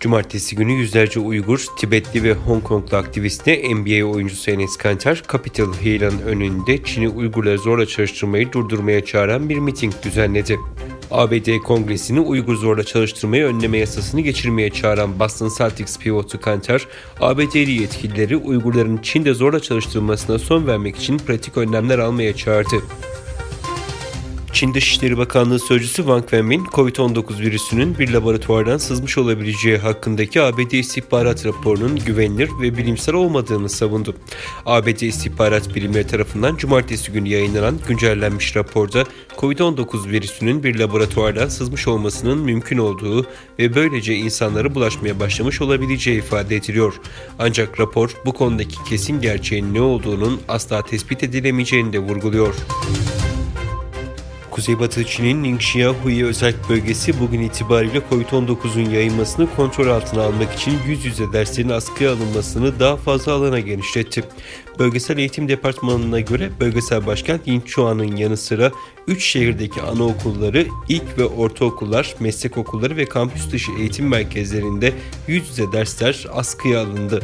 Cumartesi günü yüzlerce Uygur, Tibetli ve Hong Konglu aktivistle NBA oyuncusu Enes Kanter, Capitol Hill'in önünde Çin'i Uygurları zorla çalıştırmayı durdurmaya çağıran bir miting düzenledi. ABD Kongresi'ni Uygur zorla çalıştırmayı önleme yasasını geçirmeye çağıran Boston Celtics pivotu Kanter, ABD'li yetkilileri Uygurların Çin'de zorla çalıştırılmasına son vermek için pratik önlemler almaya çağırdı. Çin Dışişleri Bakanlığı Sözcüsü Wang Wenbin, COVID-19 virüsünün bir laboratuvardan sızmış olabileceği hakkındaki ABD istihbarat raporunun güvenilir ve bilimsel olmadığını savundu. ABD istihbarat bilimleri tarafından cumartesi günü yayınlanan güncellenmiş raporda COVID-19 virüsünün bir laboratuvardan sızmış olmasının mümkün olduğu ve böylece insanlara bulaşmaya başlamış olabileceği ifade ediliyor. Ancak rapor bu konudaki kesin gerçeğin ne olduğunun asla tespit edilemeyeceğini de vurguluyor. Kuzeybatı Çin'in Ningxia Hui özel bölgesi bugün itibariyle COVID-19'un yayılmasını kontrol altına almak için yüz yüze derslerin askıya alınmasını daha fazla alana genişletti. Bölgesel Eğitim Departmanı'na göre bölgesel başkent Yinchuan'ın yanı sıra 3 şehirdeki anaokulları, ilk ve ortaokullar, meslek okulları ve kampüs dışı eğitim merkezlerinde yüz yüze dersler askıya alındı.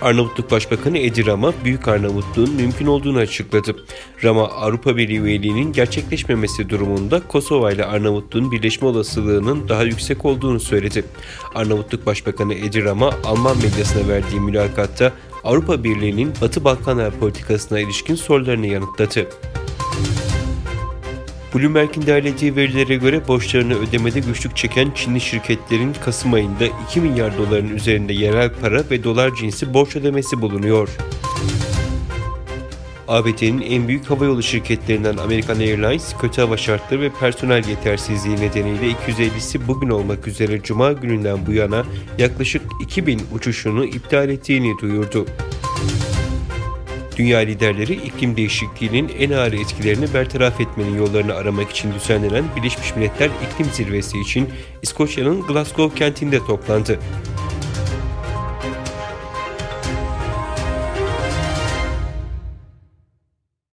Arnavutluk Başbakanı Edi Rama, Büyük Arnavutluğun mümkün olduğunu açıkladı. Rama, Avrupa Birliği üyeliğinin gerçekleşmemesi durumunda Kosova ile Arnavutluğun birleşme olasılığının daha yüksek olduğunu söyledi. Arnavutluk Başbakanı Edi Rama, Alman medyasına verdiği mülakatta Avrupa Birliği'nin Batı Balkanlar politikasına ilişkin sorularını yanıtladı. Bloomberg'in derlediği verilere göre borçlarını ödemede güçlük çeken Çinli şirketlerin Kasım ayında 2 milyar doların üzerinde yerel para ve dolar cinsi borç ödemesi bulunuyor. ABD'nin en büyük havayolu şirketlerinden American Airlines, kötü hava şartları ve personel yetersizliği nedeniyle 250'si bugün olmak üzere Cuma gününden bu yana yaklaşık 2000 uçuşunu iptal ettiğini duyurdu. Dünya liderleri iklim değişikliğinin en ağır etkilerini bertaraf etmenin yollarını aramak için düzenlenen Birleşmiş Milletler İklim Zirvesi için İskoçya'nın Glasgow kentinde toplandı.